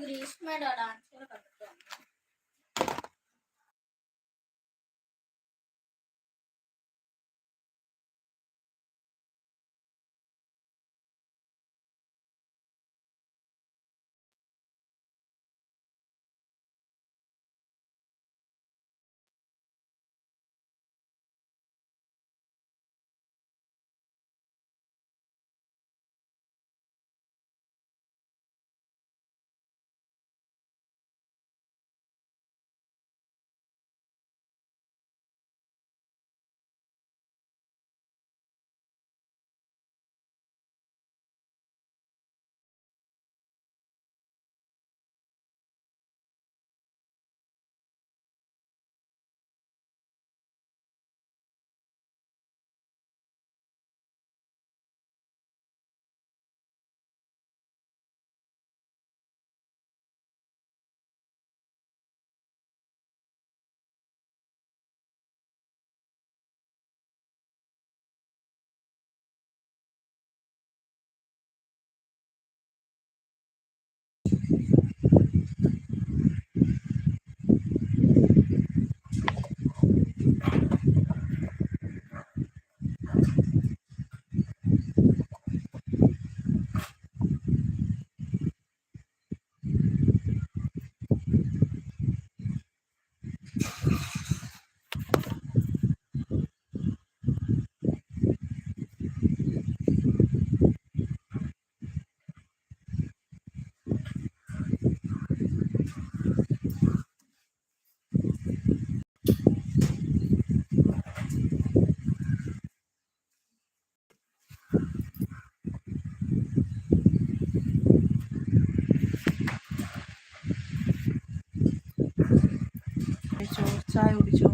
ग्रीष्म dot answer कर ചായ കുടിച്ചോ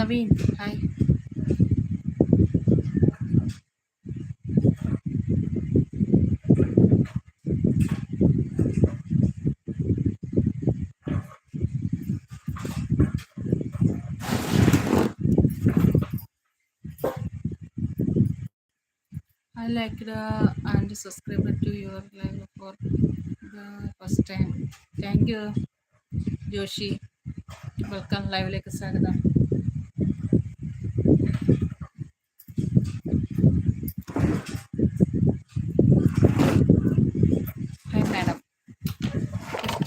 Naveen hi I liked uh, and subscribed to your live for the first time. Thank you, Joshi welcome ലൈവിലേക്ക് സ്വാഗതം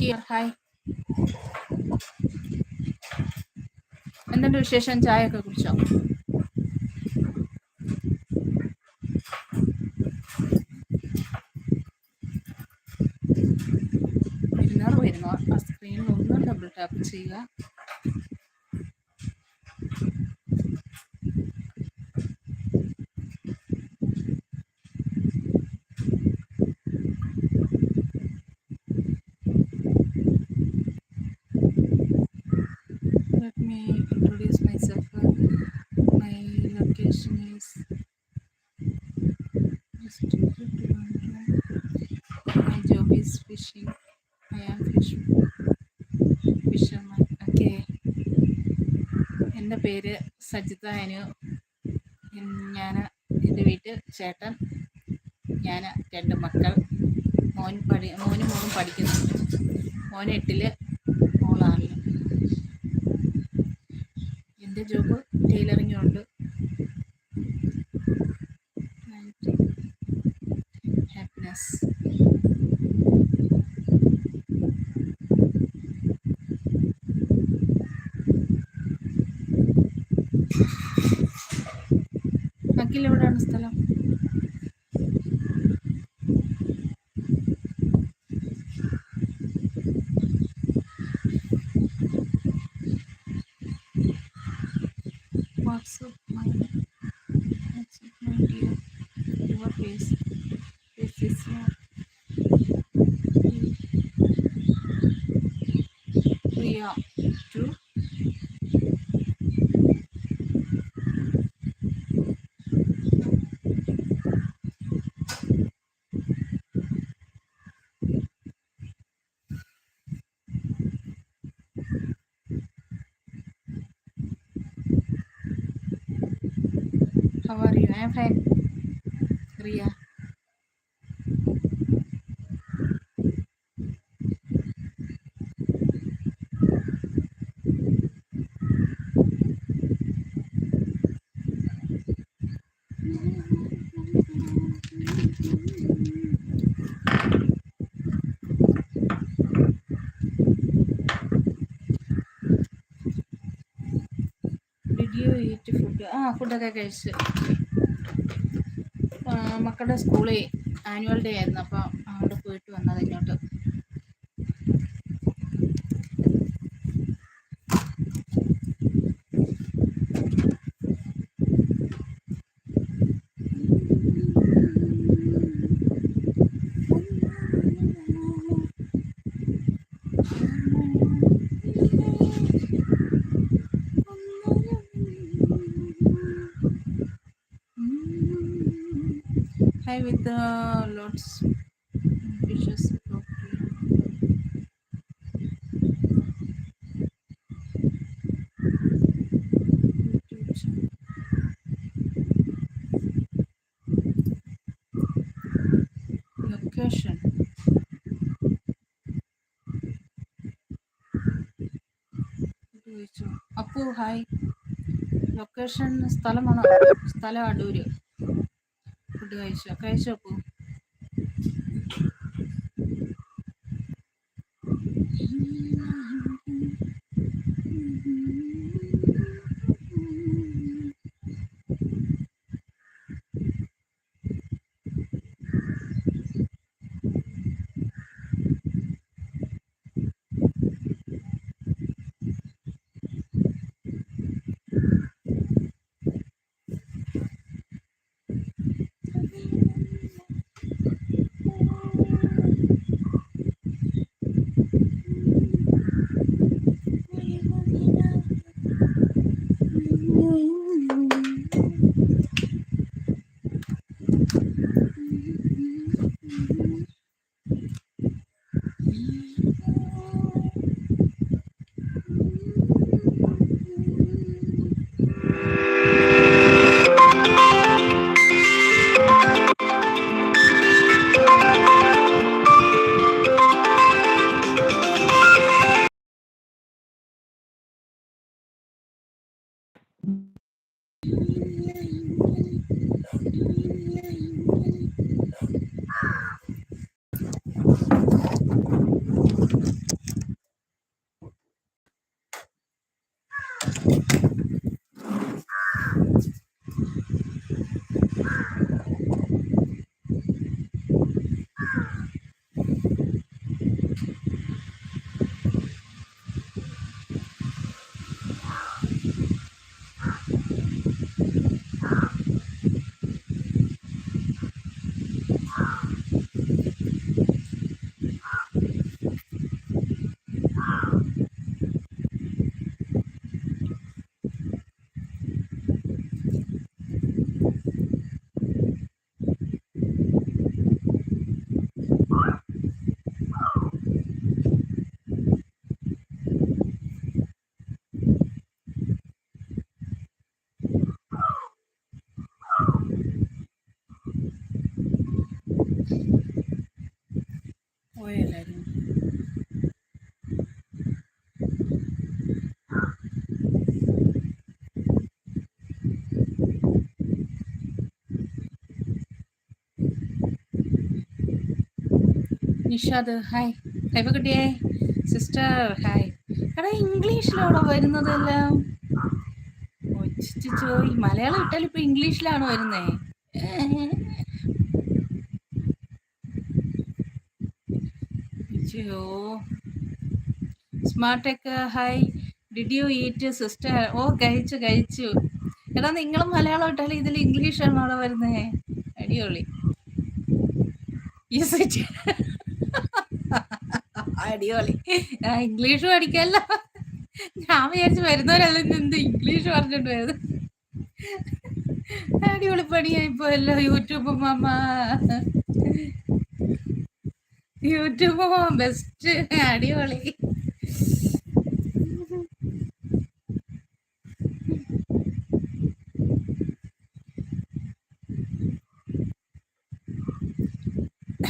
hi എന്തുണ്ട് വിശേഷം? ചായയൊക്കെ കുടിച്ചോ? വരുന്നവർ വരുന്നവർ ആ സ്ക്രീനിൽ ഒന്നും ഡബിൾ ടാപ്പ് ചെയ്യുക. പേര് സജിത അനു ഞാൻ എന്റെ വീട്ടിൽ ചേട്ടൻ ഞാൻ രണ്ട് മക്കൾ. മോൻ പഠി മോനും മോനും പഠിക്കുന്നുണ്ട് മോൻ എട്ടിൽ മോളാണ് എന്റെ job tailoring this. How are you? my friend? Eat food ആ ഫുഡൊക്കെ കഴിച്ച്. മക്കളുടെ സ്കൂളിൽ ആനുവൽ ഡേ ആയിരുന്നു അപ്പോൾ അവിടെ പോയിട്ട് വന്നത് ഇങ്ങോട്ട്. Hi with the lots fishes. Location. Appu hi location സ്ഥലമാണോ സ്ഥലം അടൂര് ഫുഡ് കഴിച്ചോ കഴിച്ചോ നിഷാദ് ഹായ് ഹൈവ കുട്ടിയെ സിസ്റ്റർ ഹായ് എടാ ഇംഗ്ലീഷിലാണോ വരുന്നതെല്ലാം? ഈ മലയാളം ഇട്ടാൽ ഇപ്പൊ ഇംഗ്ലീഷിലാണോ വരുന്നേ? Smart tech hi did you eat sister oh കഴിച്ചു കഴിച്ചു. എടാ നിങ്ങൾ മലയാളം ഇട്ടാലും ഇതിൽ ഇംഗ്ലീഷാണോ വരുന്നേ? അടിപൊളി. അടിപൊളി. ഇംഗ്ലീഷ് പഠിക്കല്ലോ. ഞാൻ വിചാരിച്ച് വരുന്നവരല്ല എന്ത് ഇംഗ്ലീഷ് പറഞ്ഞിട്ട് വരുന്നു അടിപൊളി പണിയായിപ്പോ എല്ലാം യൂട്യൂബ് മാമ. യൂട്യൂബ് മാമ ബെസ്റ്റ് അടിപൊളി.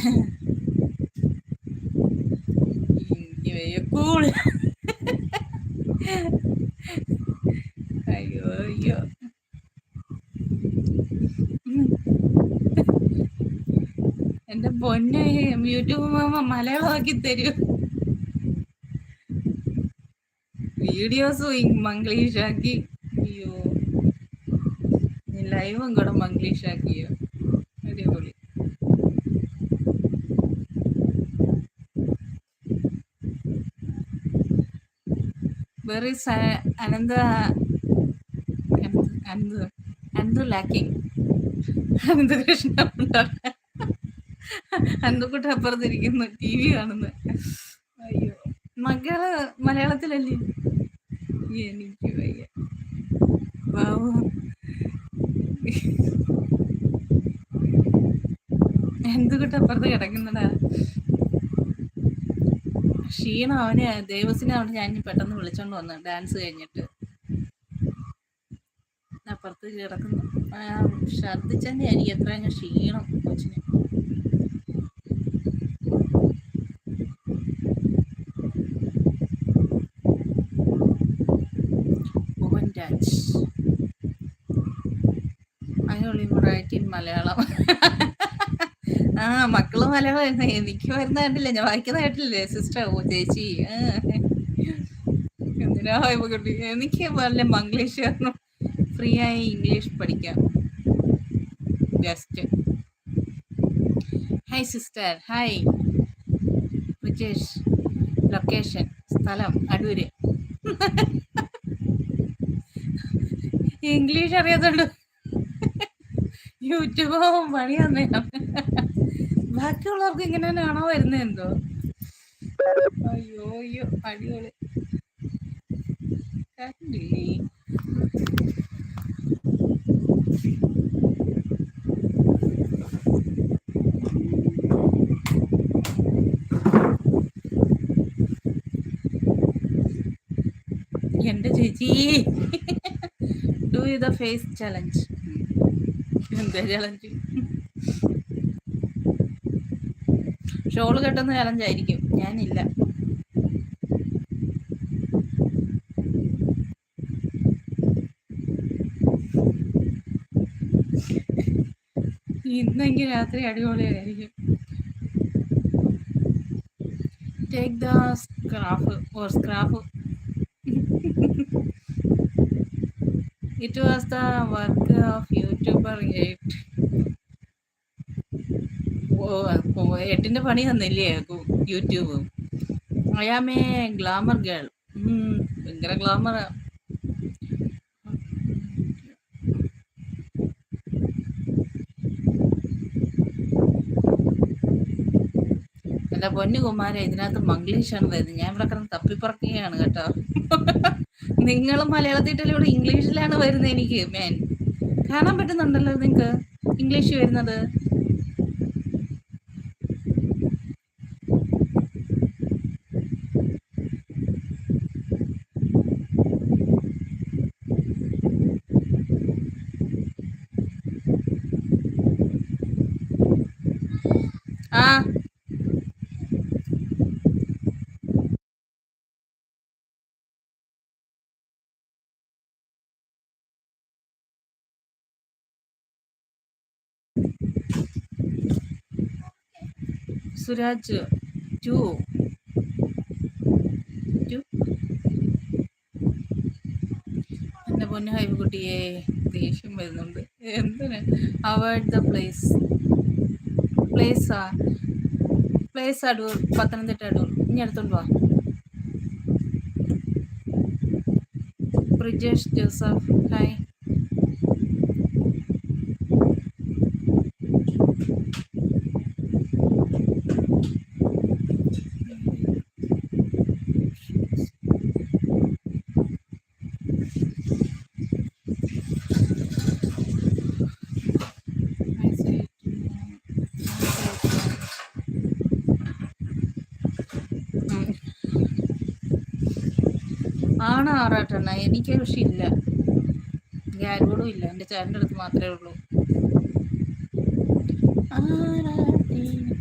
Yeah. കൂൾ അയ്യോ അയ്യോ. എന്റെ പൊന്നെ യൂട്യൂബ് മാമ മലയാളമാക്കി തരൂ. വീഡിയോസും മംഗ്ലീഷാക്കി. അയ്യോ. ലൈവും കൂടെ മംഗ്ലീഷാക്കിയോ അടിപൊളി വെർ another അനന്ത അനന്ത അനന്ത കൃഷ്ണ അന്തക്കുട്ട അപ്പുറത്തിരിക്കുന്നു. ടി വി കാണുന്നു. അയ്യോ. മകൾ മലയാളത്തിലല്ലേ? എനിക്ക് വയ്യ. ബാബു എന്തുകൂട്ട് അപ്പുറത്ത് കിടക്കുന്നടാ ക്ഷീണം അവന് ദേവസിനെ അവിടെ ഞാൻ പെട്ടെന്ന് വിളിച്ചോണ്ട് വന്നു ഡാൻസ് കഴിഞ്ഞിട്ട്. അപ്പുറത്ത് കിടക്കുന്നു. ഛർദിച്ചതിന്റെ ആയിരിക്കും എത്ര അങ്ങ് ക്ഷീണം കൊച്ചിന്. മലയാളം എനിക്ക് വരുന്ന കണ്ടില്ല. ഞാൻ വായിക്കുന്ന കേട്ടില്ലേ? സിസ്റ്റർ ഓ ചേച്ചി. എന്തിനാ കുട്ടി എനിക്ക് വല്ല മംഗ്ലീഷ് ഫ്രീ ആയി ഇംഗ്ലീഷ് പഠിക്കാം. Just hi sister hi Rijesh location സ്ഥലം. അടൂര്. ഇംഗ്ലീഷ് അറിയാത്തുള്ളൂ യൂട്യൂബ് പണി തന്നെ ബാക്കിയുള്ളവർക്ക് ഇങ്ങനെ ആണോ വരുന്നത് എന്തോ? അയ്യോ അയ്യോ അടിപൊളി. എന്റെ ചേച്ചി. Do you the face challenge എന്താ ചലഞ്ച് ഷോൾ കെട്ടുന്ന ചലഞ്ചായിരിക്കും. ഞാനില്ല. ഇന്നെങ്കിൽ രാത്രി അടിപൊളിയായിരിക്കും. Take the scarf or scarf it was the work of YouTuber eight എട്ടിന്റെ പണി തന്നില്ലേ? യൂട്യൂബ്. എ ഗ്ലാമർ ഗേൾ ഭയങ്കര ഗ്ലാമർ എന്റെ പൊന്നു കുമാര ഇതിനകത്ത് ആണ് വരുന്നത്. ഞാൻ ഇവിടെ കിടന്ന് തപ്പിപ്പറക്കുകയാണ് കേട്ടോ. നിങ്ങൾ മലയാളത്തിൽ ഇവിടെ ഇംഗ്ലീഷിലാണ് വരുന്നത് എനിക്ക്? മേൻ കാണാൻ പറ്റുന്നുണ്ടല്ലോ നിങ്ങൾക്ക്? ഇംഗ്ലീഷ് വരുന്നത് ആ സുരാജ് ടു. എന്റെ പൊന്നു ഹൈബുക്കുട്ടിയെ ദേഷ്യം വരുന്നുണ്ട്. എന്തിന്? അവോയ്ഡ് ദ പ്ലേസ് പ്ലേസാ പ്ലേസ് അടൂർ പത്തനംതിട്ട അടൂർ. ഇനി അടുത്തുണ്ട് വാ. ബ്രിജേഷ് ജോസഫ് ഹായ് ആറാട്ടെണ്ണ എനിക്ക് പക്ഷെ ഇല്ല. എനിക്ക് ആരോടും ഇല്ല. എന്റെ ചേട്ടന്റെ അടുത്ത് മാത്രമേ ഉള്ളൂ.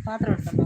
പാത്രം എടുത്തോ?